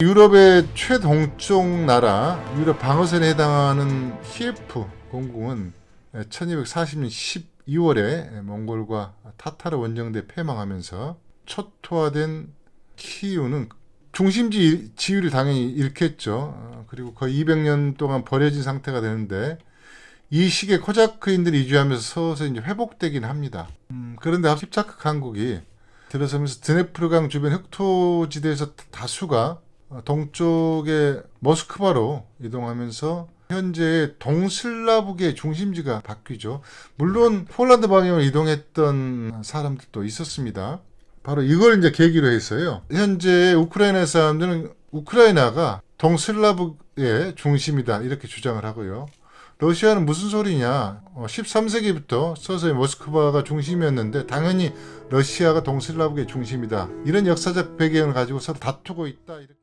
유럽의 최동쪽 나라, 유럽 방어선에 해당하는 키예프 공궁은 1240년 12월에 몽골과 타타르 원정대 패망하면서 초토화된 키이우는 중심지 지위를 당연히 잃겠죠. 어, 그리고 거의 200년 동안 버려진 상태가 되는데 이 시기에 코자크인들이 이주하면서 서서히 이제 회복되긴 합니다. 음, 그런데 힙자크 강국이 들어서면서 드네프르강 주변 흑토지대에서 다수가 어, 동쪽의 모스크바로 이동하면서 현재 동슬라브계 중심지가 바뀌죠. 물론 폴란드 방향으로 이동했던 사람들도 있었습니다. 바로 이걸 이제 계기로 했어요. 현재 우크라이나 사람들은 우크라이나가 동슬라브의 중심이다 이렇게 주장을 하고요. 러시아는 무슨 소리냐? 어, 13세기부터 서서히 모스크바가 중심이었는데 당연히 러시아가 동슬라브의 중심이다. 이런 역사적 배경을 가지고 서로 다투고 있다. 이렇게.